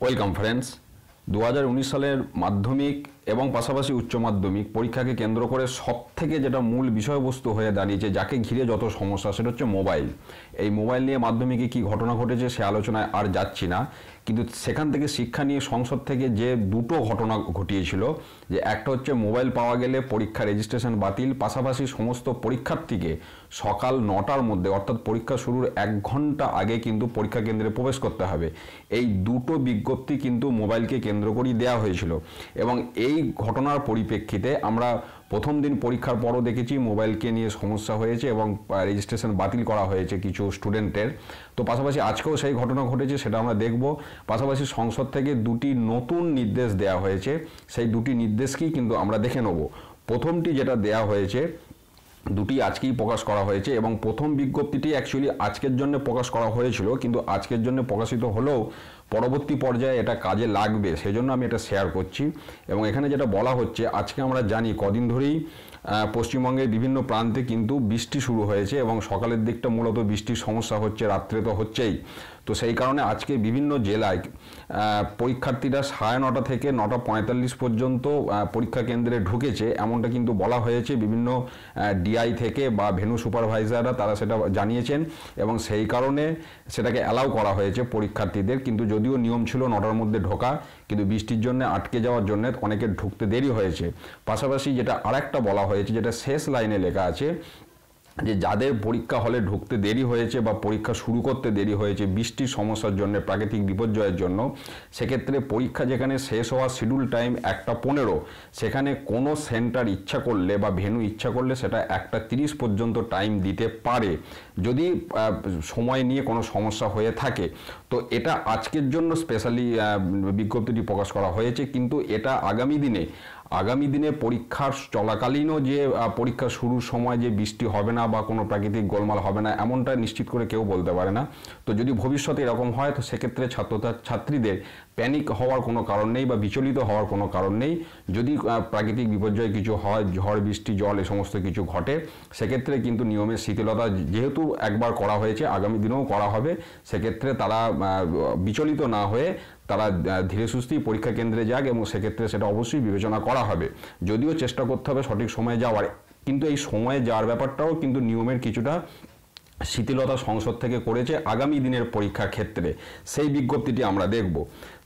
Welcome friends দু সালের মাধ্যমিক এবং পাশাপাশি উচ্চ মাধ্যমিক পরীক্ষাকে কেন্দ্র করে সব থেকে যেটা মূল বিষয়বস্তু হয়ে দাঁড়িয়েছে, যাকে ঘিরে যত সমস্যা, সেটা হচ্ছে মোবাইল। এই মোবাইল নিয়ে মাধ্যমিকে কি ঘটনা ঘটেছে সে আলোচনায় আর যাচ্ছি না। কিন্তু সেখান থেকে শিক্ষা নিয়ে সংসদ থেকে যে দুটো ঘটনা ঘটিয়েছিল, যে একটা হচ্ছে মোবাইল পাওয়া গেলে পরীক্ষা রেজিস্ট্রেশন বাতিল, পাশাপাশি সমস্ত পরীক্ষার্থীকে সকাল নটার মধ্যে, অর্থাৎ পরীক্ষা শুরুর এক ঘণ্টা আগে কিন্তু পরীক্ষা কেন্দ্রে প্রবেশ করতে হবে। এই দুটো বিজ্ঞপ্তি কিন্তু মোবাইলকে কেন্দ্র করেই দেওয়া হয়েছিল। এবং এই ঘটনার পরিপ্রেক্ষিতে আমরা প্রথম দিন পরীক্ষার পরও দেখেছি মোবাইলকে নিয়ে সমস্যা হয়েছে এবং রেজিস্ট্রেশন বাতিল করা হয়েছে কিছু স্টুডেন্টের তো পাশাপাশি আজকেও সেই ঘটনা ঘটেছে, সেটা আমরা দেখব। পাশাপাশি সংসদ থেকে দুটি নতুন নির্দেশ দেওয়া হয়েছে। সেই দুটি নির্দেশকেই কিন্তু আমরা দেখে নেব। প্রথমটি যেটা দেওয়া হয়েছে, দুটি আজকেই প্রকাশ করা হয়েছে এবং প্রথম বিজ্ঞপ্তিটি অ্যাকচুয়ালি আজকের জন্য প্রকাশ করা হয়েছিল, কিন্তু আজকের জন্য প্রকাশিত হলেও পরবর্তী পর্যায়ে এটা কাজে লাগবে, সেজন্য আমি এটা শেয়ার করছি। এবং এখানে যেটা বলা হচ্ছে, আজকে আমরা জানি কদিন ধরেই পশ্চিমবঙ্গের বিভিন্ন প্রান্তে কিন্তু বৃষ্টি শুরু হয়েছে এবং সকালের দিকটা মূলত বৃষ্টির সমস্যা হচ্ছে, রাত্রে তো হচ্ছেই। তো সেই কারণে আজকে বিভিন্ন জেলায় পরীক্ষার্থীরা সাড়ে নটা থেকে নটা পঁয়তাল্লিশ পর্যন্ত পরীক্ষা কেন্দ্রে ঢুকেছে। এমনটা কিন্তু বলা হয়েছে বিভিন্ন ডিআই থেকে বা ভেনু সুপারভাইজাররা, তারা সেটা জানিয়েছেন। এবং সেই কারণে সেটাকে অ্যালাউ করা হয়েছে পরীক্ষার্থীদের। কিন্তু যদিও নিয়ম ছিল নটার মধ্যে ঢোকা, কিন্তু বৃষ্টির জন্য আটকে যাওয়ার জন্য অনেকের ঢুকতে দেরি হয়েছে। পাশাপাশি যেটা আরেকটা বলা হয়েছে, যেটা শেষ লাইনে লেখা আছে যে যাদের পরীক্ষা হলে ঢুকতে দেরি হয়েছে বা পরীক্ষা শুরু করতে দেরি হয়েছে বৃষ্টির সমস্যার জন্য, প্রাকৃতিক বিপর্যয়ের জন্য, সেক্ষেত্রে পরীক্ষা যেখানে শেষ হওয়ার শিডিউল টাইম একটা পনেরো, সেখানে কোনো সেন্টার ইচ্ছা করলে বা ভেনু ইচ্ছা করলে সেটা একটা তিরিশ পর্যন্ত টাইম দিতে পারে। যদি সময় নিয়ে কোনো সমস্যা হয়ে থাকে, তো এটা আজকের জন্য স্পেশালি বিজ্ঞপ্তিটি প্রকাশ করা হয়েছে। কিন্তু এটা আগামী দিনে আগামী দিনে পরীক্ষার চলাকালীনও যে পরীক্ষা শুরুর সময় যে বৃষ্টি হবে না বা কোনো প্রাকৃতিক গোলমাল হবে না, এমনটা নিশ্চিত করে কেউ বলতে পারে না। তো যদি ভবিষ্যতে এরকম হয়, তো সেক্ষেত্রে ছাত্র ছাত্রীদের প্যানিক হওয়ার কোনো কারণ নেই বা বিচলিত হওয়ার কোনো কারণ নেই। যদি প্রাকৃতিক বিপর্যয় কিছু হয়, ঝড়, বৃষ্টি, জল, এ সমস্ত কিছু ঘটে, সেক্ষেত্রে কিন্তু নিয়মের শিথিলতা যেহেতু একবার করা হয়েছে, আগামী দিনেও করা হবে, সেক্ষেত্রে তারা বিচলিত না হয়ে তারা ধীরে সুস্থেই পরীক্ষা কেন্দ্রে যাক এবং সেক্ষেত্রে সেটা অবশ্যই বিবেচনা করা হবে। যদিও চেষ্টা করতে হবে সঠিক সময়ে যাওয়ার। কিন্তু এই সময়ে যাওয়ার ব্যাপারটাও কিন্তু নিয়মের কিছুটা শিথিলতা সংসদ থেকে করেছে আগামী দিনের পরীক্ষা ক্ষেত্রে। সেই বিজ্ঞপ্তিটি আমরা দেখব।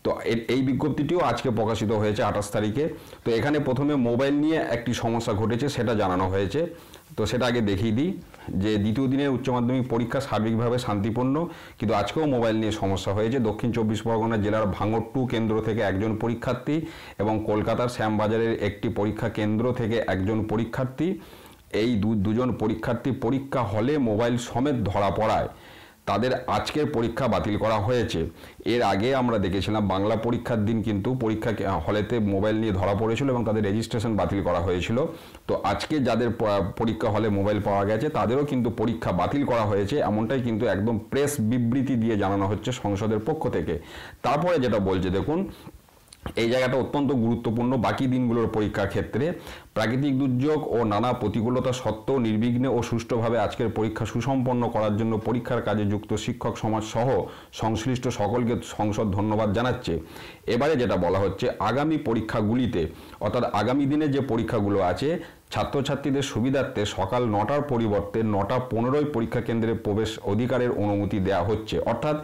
তো এই বিজ্ঞপ্তিটিও আজকে প্রকাশিত হয়েছে আঠাশ তারিখে। তো এখানে প্রথমে মোবাইল নিয়ে একটি সমস্যা ঘটেছে, সেটা জানানো হয়েছে। তো সেটা আগে দেখিয়ে দিই যে দ্বিতীয় দিনের উচ্চ মাধ্যমিক পরীক্ষা সার্বিকভাবে শান্তিপূর্ণ, কিন্তু আজকেও মোবাইল নিয়ে সমস্যা হয়েছে। দক্ষিণ চব্বিশ পরগনা জেলার ভাঙর টু কেন্দ্র থেকে একজন পরীক্ষার্থী এবং কলকাতার শ্যামবাজারের একটি পরীক্ষা কেন্দ্র থেকে একজন পরীক্ষার্থী। এই দুজন পরীক্ষার্থী পরীক্ষা হলে মোবাইল সমেত ধরা পড়ায়। তাদের আজকের পরীক্ষা বাতিল করা হয়েছে। এর আগে আমরা দেখেছিলাম বাংলা পরীক্ষার দিন কিন্তু পরীক্ষা হলেতে মোবাইল নিয়ে ধরা পড়েছিল এবং তাদের রেজিস্ট্রেশন বাতিল করা হয়েছিল। তো আজকে যাদের পরীক্ষা হলে মোবাইল পাওয়া গেছে, তাদেরও কিন্তু পরীক্ষা বাতিল করা হয়েছে। এমনটাই কিন্তু একদম প্রেস বিবৃতি দিয়ে জানানো হচ্ছে সংসদের পক্ষ থেকে। তারপরে যেটা বলছে, দেখুন এই জায়গাটা অত্যন্ত গুরুত্বপূর্ণ। বাকি দিনগুলোর পরীক্ষার ক্ষেত্রে প্রাকৃতিক দুর্যোগ ও নানা প্রতিকূলতা সত্ত্বেও নির্বিঘ্নে ও সুষ্ঠুভাবে আজকের পরীক্ষা সুসম্পন্ন করার জন্য পরীক্ষার কাজে যুক্ত শিক্ষক সমাজ সহ সংশ্লিষ্ট সকলকে সংসদ ধন্যবাদ জানাচ্ছে। এবারে যেটা বলা হচ্ছে, আগামী পরীক্ষাগুলিতে, অর্থাৎ আগামী দিনে যে পরীক্ষাগুলো আছে, ছাত্রছাত্রীদের সুবিধার্থে সকাল নটার পরিবর্তে নটা পনেরোই পরীক্ষা কেন্দ্রে প্রবেশ অধিকারের অনুমতি দেওয়া হচ্ছে। অর্থাৎ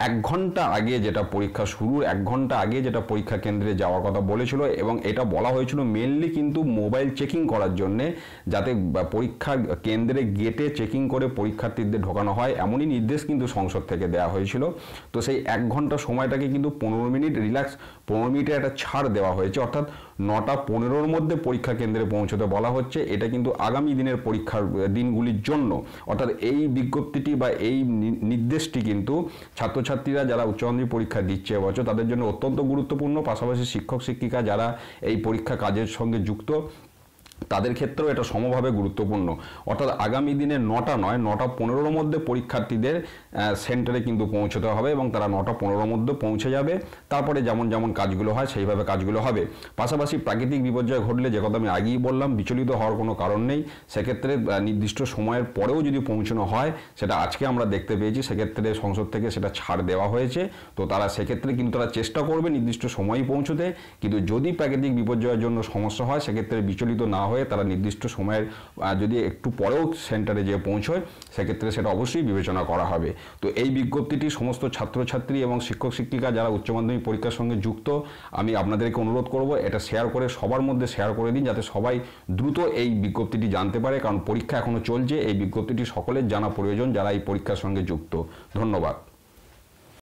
এক ঘণ্টা আগে যেটা পরীক্ষা শুরুর এক ঘণ্টা আগে যেটা পরীক্ষা কেন্দ্রে যাওয়ার কথা বলেছিল এবং এটা বলা হয়েছিল মেনলি কিন্তু মোবাইল চেকিং করার জন্যে, যাতে পরীক্ষা কেন্দ্রে গেটে চেকিং করে পরীক্ষার্থীদের ঢোকানো হয়, এমনই নির্দেশ কিন্তু সংসদ থেকে দেওয়া হয়েছিল। তো সেই এক ঘণ্টা সময়টাকে কিন্তু পনেরো মিনিট রিল্যাক্স পনেরো মিনিটের একটা ছাড় দেওয়া হয়েছে। অর্থাৎ নটা পনেরোর মধ্যে পরীক্ষা কেন্দ্রে পৌঁছতে বলা হচ্ছে। এটা কিন্তু আগামী দিনের পরীক্ষার দিনগুলির জন্য। অর্থাৎ এই বিজ্ঞপ্তিটি বা এই নির্দেশটি কিন্তু ছাত্রছাত্রীরা যারা উচ্চ মাধ্যমিক পরীক্ষা দিচ্ছে এবছর তাদের জন্য অত্যন্ত গুরুত্বপূর্ণ। পাশাপাশি শিক্ষক, শিক্ষিকা যারা এই পরীক্ষা কাজের সঙ্গে যুক্ত তাদের ক্ষেত্রেও এটা সমভাবে গুরুত্বপূর্ণ। অর্থাৎ আগামী দিনে নটা নয়, নটা পনেরোর মধ্যে পরীক্ষার্থীদের সেন্টারে কিন্তু পৌঁছতে হবে এবং তারা নটা পনেরোর মধ্যে পৌঁছে যাবে। তারপরে যেমন যেমন কাজগুলো হয়, সেইভাবে কাজগুলো হবে। পাশাপাশি প্রাকৃতিক বিপর্যয় ঘটলে যে কথা আমি আগেই বললাম, বিচলিত হওয়ার কোনো কারণ নেই। সেক্ষেত্রে নির্দিষ্ট সময়ের পরেও যদি পৌঁছানো হয়, সেটা আজকে আমরা দেখতে পেয়েছি, সেক্ষেত্রে সংসদ থেকে সেটা ছাড় দেওয়া হয়েছে। তো তারা সেক্ষেত্রে কিন্তু তারা চেষ্টা করবে নির্দিষ্ট সময়ই পৌঁছতে। কিন্তু যদি প্রাকৃতিক বিপর্যয়ের জন্য সমস্যা হয়, সেক্ষেত্রে বিচলিত না হয়ে তারা নির্দিষ্ট সময়ের যদি একটু পরেও সেন্টারে যেয়ে পৌঁছয়, সেক্ষেত্রে সেটা অবশ্যই বিবেচনা করা হবে। তো এই বিজ্ঞপ্তিটি সমস্ত ছাত্রছাত্রী এবং শিক্ষক শিক্ষিকা যারা উচ্চ মাধ্যমিক পরীক্ষার সঙ্গে যুক্ত, আমি আপনাদেরকে অনুরোধ করব এটা শেয়ার করে সবার মধ্যে শেয়ার করে দিন যাতে সবাই দ্রুত এই বিজ্ঞপ্তিটি জানতে পারে। কারণ পরীক্ষা এখনও চলছে, এই বিজ্ঞপ্তিটি সকলের জানা প্রয়োজন যারা এই পরীক্ষার সঙ্গে যুক্ত। ধন্যবাদ।